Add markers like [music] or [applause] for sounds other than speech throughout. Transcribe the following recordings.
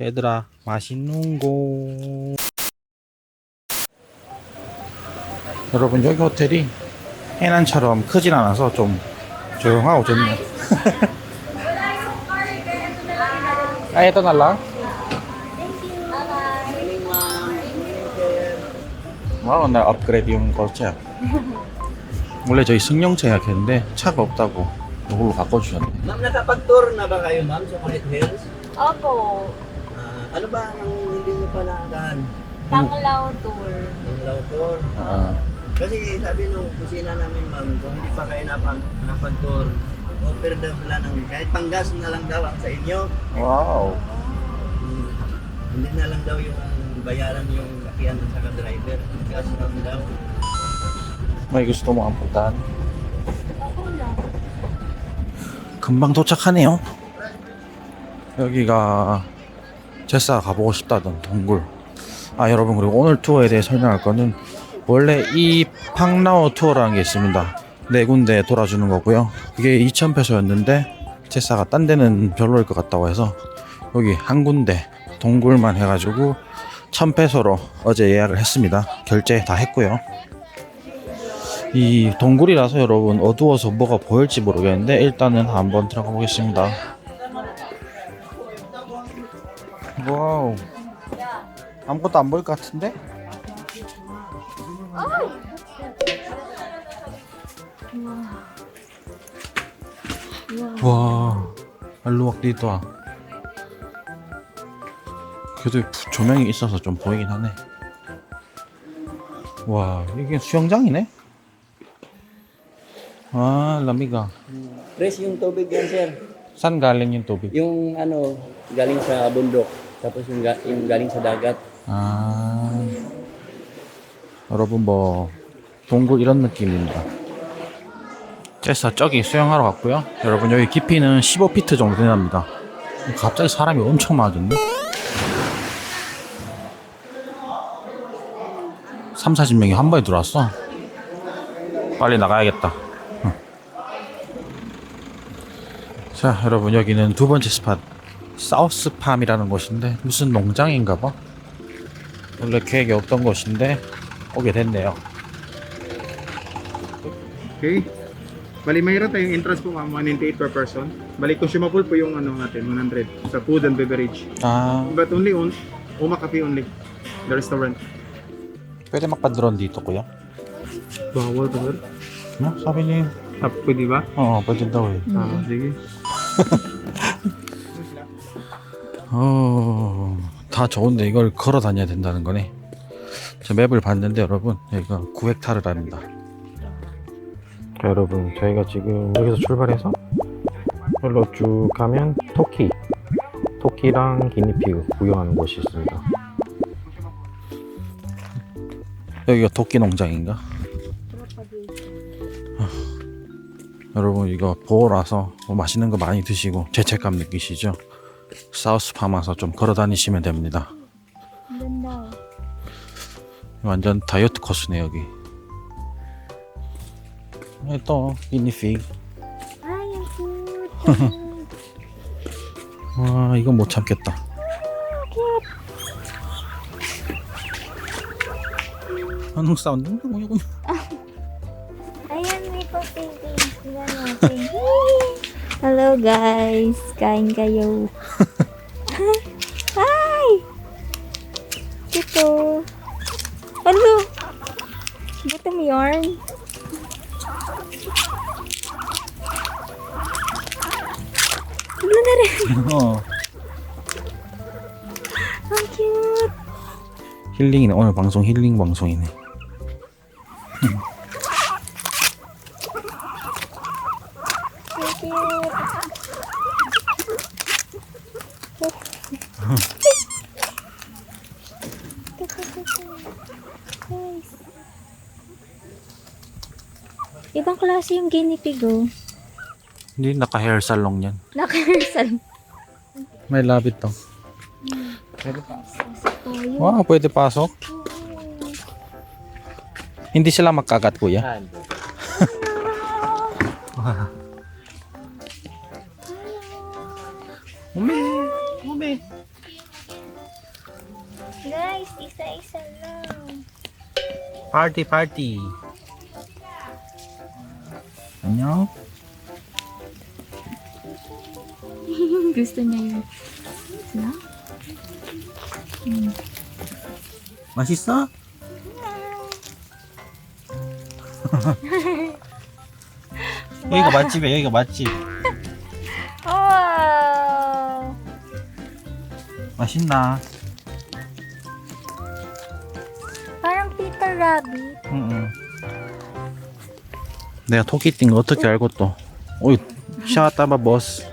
얘들아 맛있는 거 여러분 여기 호텔이 해난처럼 크진 않아서 좀 조용하고 좋네요 Ah, ito na lang. Wow, na-upgrade yung kotse. 원래 저희 승용차 예약했는데 차가 없다고 이걸로 바꿔주셨네. Ma'am, nakapag-tour na ba kayo, ma'am, sa Kulit Hills? Opo, Ah, ano ba ang hindi niyo pa nakakahan? Panglao Tour. Ang Lao Tour? Ah. Kasi sabi nung kusina namin, ma'am, kung hindi pa kayo napag- nakapag-tour, offer daw sila ng kahit panggas na lang daw ang sa inyo. Wow. Hmm, Hindi na lang daw yung bayaran yung kakian sa driver. Gas lang daw. May gusto mo ang puntahan? Ako lang. 금방 도착하네요. 여기가 제사 가보고 싶다던 동굴. 아 여러분 그리고 오늘 투어에 대해 설명할 거는 원래 이 팡라오 투어라는 게 있습니다. 네 군데 돌아주는 거고요. 그게 2,000페소였는데 제사가 딴 데는 별로일 것 같다고 해서 여기 한 군데 동굴만 해가지고 1,000페소로 어제 예약을 했습니다. 결제 다 했고요. 이 동굴이라서 여러분 어두워서 뭐가 보일지 모르겠는데 일단은 한번 들어가 보겠습니다. 와우. 아무것도 안 보일 것 같은데? 와, 알루왁 디도아. 그래도 조명이 있어서 좀 보이긴 하네. 와, 이게 수영장이네? 아, lamig ah. Fresh yung tubig yan, sir. Saan galing yung tubig? Yung ano, galing sa bundok. Tapos yung, ga- yung galing sa dagat. 아, 여러분 뭐 동굴 이런 느낌입니다. 제사 저기 수영하러 갔고요. 여러분 여기 깊이는 15피트 정도 된답니다. 갑자기 사람이 엄청 많아졌네. 3, 40명이 한 번에 들어왔어. 빨리 나가야겠다. 응. 자, 여러분 여기는 두 번째 스팟 사우스팜이라는 곳인데 무슨 농장인가 봐. 원래 계획이 없던 곳인데 오게 됐네요. Okay. Bali, mayroon tayong entrance po ma'am, 198 per person. Bali, consumable po yung ano natin, 100 sa food and beverage. 아, But only on, Umacafe only, the restaurant. pwede magpa-drone dito kuya? Bawal ba? No? Sabi niya, Ah, pwede ba? oo, pwede daw eh. Ah, sige. 어, 다 좋은데 이걸 걸어 다녀야 된다는 거네. 저 맵을 봤는데 여러분, 여기가 구획타르랍니다. 자, 여러분, 저희가 지금 여기서 출발해서 여기로 쭉 가면 토끼, 토끼랑 기니피그 구경하는 곳이 있습니다. 여기가 토끼 농장인가? 아, 여러분 이거 보라서 뭐 맛있는 거 많이 드시고 죄책감 느끼시죠? 사우스팜 와서 좀 걸어 다니시면 됩니다. 완전 다이어트 코스네 여기. 아, 또 cute. 와 이건 못 참겠다. Anong sound? Ayan, may pa-painting. Hello. 힐링이네 오늘 방송 힐링 방송이네. Ang cute. Guys. Ibang klase yung guinea pig oh. hindi naka hair salon yan. Naka-rehearsal. May labit to. Tayo. Wow, pwede pasok. Hindi sila magkagat, kuya. [laughs] Umi, umi. Guys, isa-isa lang. Party, party. Ano? [laughs] Gusto niya yun. Sila? 맛있어? 여기가 맛집이야 여기가 맛집! 맛있나? Parang Peter Rabbit. 응응 내가 토끼 뛴거 어떻게 알고 또 오이 샤따바 버스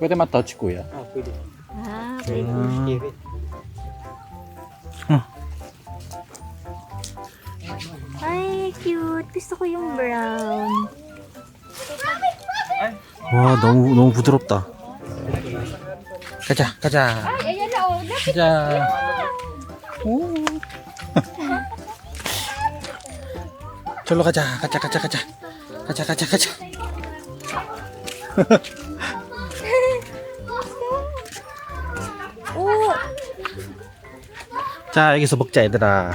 pwede matouch kuya Ah, pwede. Ah, Give it. Cute. Gusto ko. 와 너무 너무 부드럽다 가자 가자. 가자 오. [laughs] 절로 가자 가자 가자 가자 가자 가자 가자 [laughs] 자 여기서 먹자 얘들아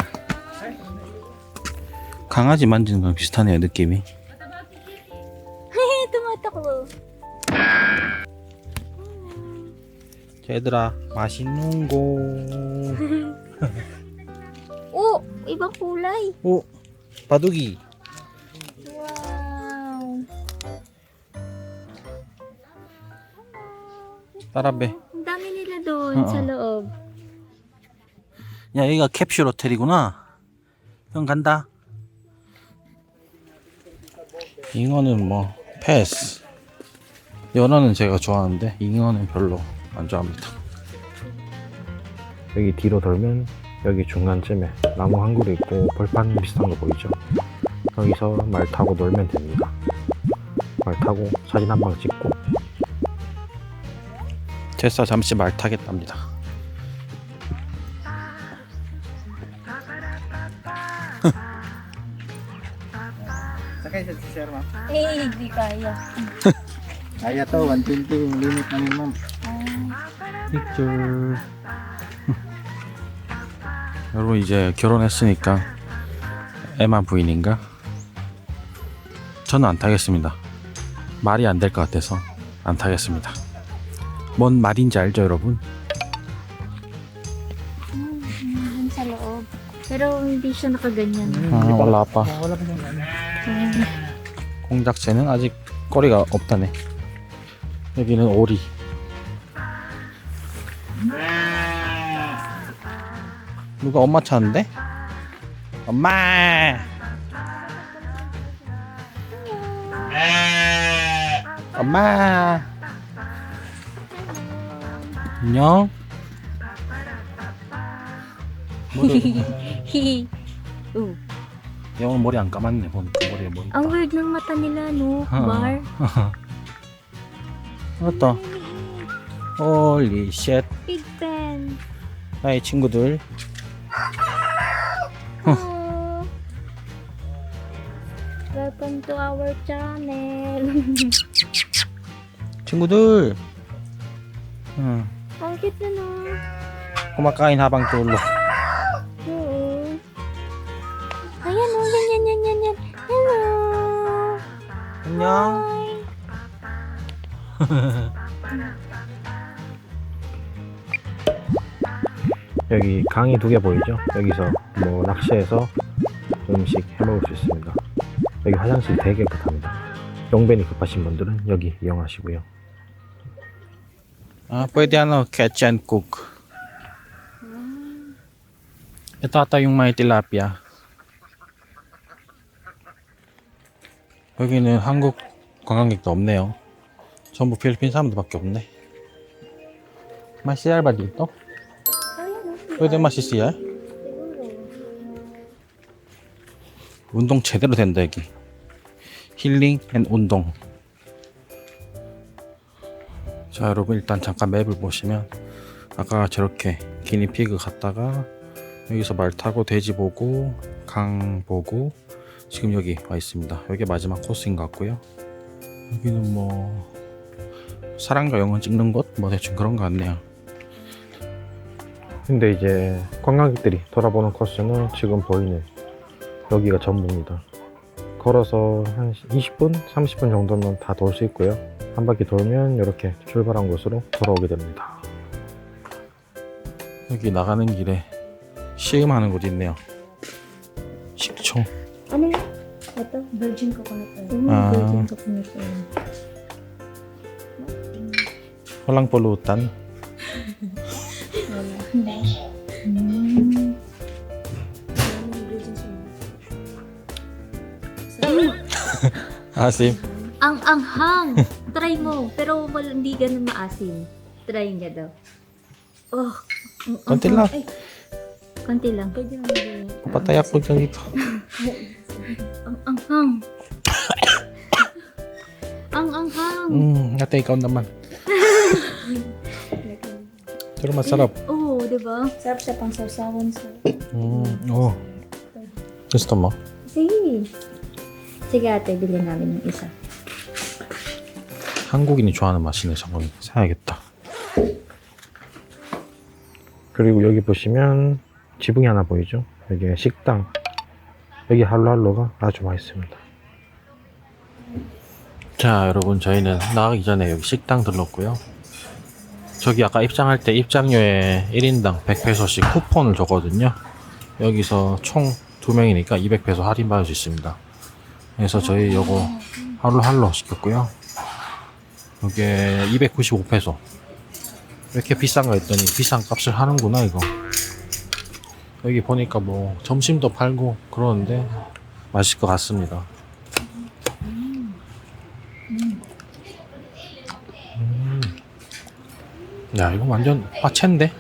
강아지 만지는 거랑 비슷하네요 느낌이. 자 얘들아 맛있는 거 Oh, ibang kulay. 오, 바둑이. Wow. 따라배. Ang dami nila doon Oo. sa loob. 야, 여기가 캡슐 호텔이구나. 형 간다. 잉어는 뭐 패스. 연어는 제가 좋아하는데 잉어는 별로 안 좋아합니다. 여기 뒤로 돌면 여기 중간쯤에 나무 한 그루 있고 벌판 비슷한 거 보이죠? 여기서 말 타고 놀면 됩니다. 말 타고 사진 한 방 찍고 제사 잠시 말 타겠답니다. Sakay sa sir, ma'am. Eh, hindi kaya. Kaya to, 120 yung limit namin, ma'am. 픽줄. 여러분 이제 결혼했으니까 에마 부인인가? 저는 안 타겠습니다. 말이 안 될 것 같아서 안 타겠습니다. 뭔 말인지 알죠, 여러분? Doon sa loob. Pero hindi siya nakaganyan. 아. Wala pa siyang ano. 공작새는 아직 꼬리가 없다네. 여기는 오리. 누가 엄마 찾는데? 엄마! 엄마! 안녕? [laughs] Oh. 얘 오늘 머리 안 감았네. 보니까 머리에 머리. Ang weird ng mata nila, no? Oo. Bar. 맞다. 홀리 쉣. Big pen. 나의 친구들. Oh. Welcome to our channel. 친구들. 응. Ang cute na, no? kumakain habang tulog. Oo. 안녕. [laughs] 여기 강이 두 개 보이죠? 여기서 뭐 낚시해서 음식 해 먹을 수 있습니다. 여기 화장실 되게 깨끗합니다. 용변이 급하신 분들은 여기 이용하시고요. Ah, pwede ano, catch and cook. Ito ata yung may tilapia. 여기는 한국 관광객도 없네요. 전부 필리핀 사람들밖에 없네. ba dito? Pwede masisiya? 운동 제대로 된다 여기. 힐링 앤 운동. 자 여러분 일단 잠깐 맵을 보시면 아까 저렇게 기니피그 갔다가 여기서 말 타고 돼지 보고 강 보고 지금 여기 와 있습니다 여기 마지막 코스인 것 같고요 여기는 뭐 사랑과 영혼 찍는 곳 뭐 대충 그런 것 같네요 근데 이제 관광객들이 돌아보는 코스는 지금 보이는 여기가 전부입니다. 걸어서 한 20분, 30분 정도면 다 돌 수 있고요. 한 바퀴 돌면 이렇게 출발한 곳으로 돌아오게 됩니다. 여기 나가는 길에 시음하는 곳이 있네요. Ito, virgin coconut oil. Mm, Ah. virgin coconut oil. Walang pulutan. Wala. Mm. Asim. Ang anghang! Try mo. Pero wal, hindi ganun maasim. Try niya daw. Oh. ang Konti anghang. lang. Ay, konti lang. Pwede lang. Papatayak po dyan dito. [laughs] Ang anghang. ang anghang. Hmm, nate ikaw naman. Pero masarap. Oo, oh, di ba? Sarap siya pang sausawan sa... Hmm, oh. Gusto mo? Sige. Sige ate, bilhin namin yung isa. 한국인이 좋아하는 맛이네. 저건 사야겠다. 그리고 여기 보시면 지붕이 하나 보이죠? 여기 식당. 여기 할로할로가 아주 맛있습니다. 자, 여러분 저희는 나가기 전에 여기 식당 들렀고요. 저기 아까 입장할 때 입장료에 1인당 100페소씩 쿠폰을 줬거든요. 여기서 총 2명이니까 200페소 할인 받을 수 있습니다. 그래서 저희 요거 하루 할로 시켰고요. 이게 295페소. 왜 이렇게 비싼가 했더니 비싼 값을 하는구나 이거. 여기 보니까 뭐 점심도 팔고 그러는데 맛있을 것 같습니다. 야 이거 완전 화채인데?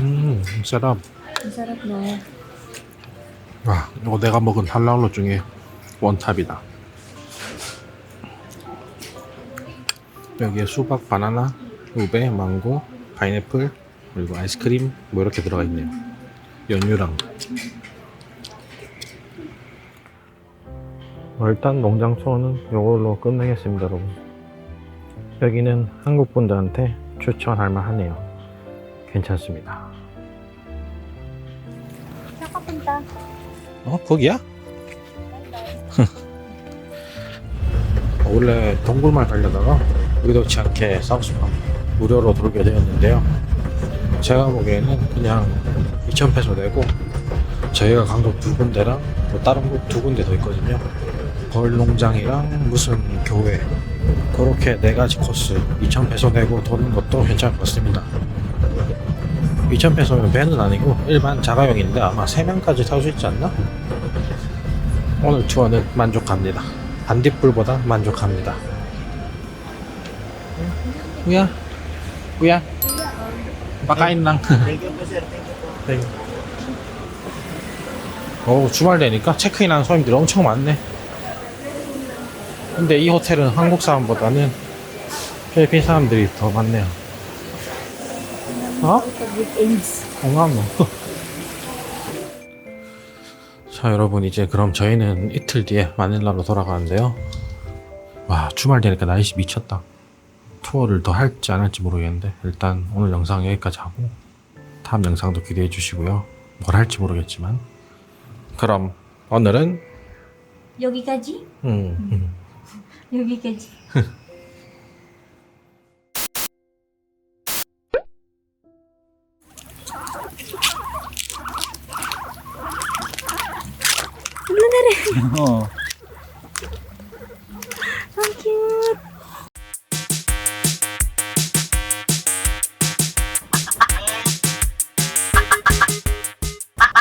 음 셋업 na. 와 이거 내가 먹은 할랄로 중에 원탑이다 여기에 수박, 바나나, 우베, 망고, 파인애플 그리고 아이스크림 뭐 이렇게 들어가 있네요 연유랑 어, 일단 농장 투어는 이걸로 끝내겠습니다, 여러분. 여기는 한국 분들한테 추천할 만하네요. 괜찮습니다. Nakapunta. 어? 거기야? [laughs] 원래 동굴만 가려다가 의도치 않게 사우스팜 무료로 돌게 되었는데요. 제가 보기에는 그냥 2,000페소 내고 저희가 간곳두 군데랑 뭐 다른 곳 두 군데 더 있거든요. 벌 농장이랑 무슨 교회 그렇게 네 가지 코스 2,000페소 내고 도는 것도 괜찮을 것 같습니다. 2,000페소면 배는 아니고 일반 자가용인데 아마 3명까지 탈 수 있지 않나? 오늘 투어는 만족합니다. 반딧불보다 만족합니다. 우야, 우야, pakain lang. Thank you po sir, thank you po. 어, 주말 되니까 체크인하는 손님들이 엄청 많네. 근데 이 호텔은 한국 사람보다는 필리핀 사람들이 더 많네요. 어? 뭐. [laughs] 자 여러분 이제 그럼 저희는 이틀 뒤에 마닐라로 돌아가는데요 와 주말 되니까 날씨 미쳤다 투어를 더 할지 안 할지 모르겠는데 일단 오늘 영상 여기까지 하고 다음 영상도 기대해 주시고요 뭘 할지 모르겠지만 그럼 오늘은 여기까지? 음, 음. [laughs] 여기까지. 어.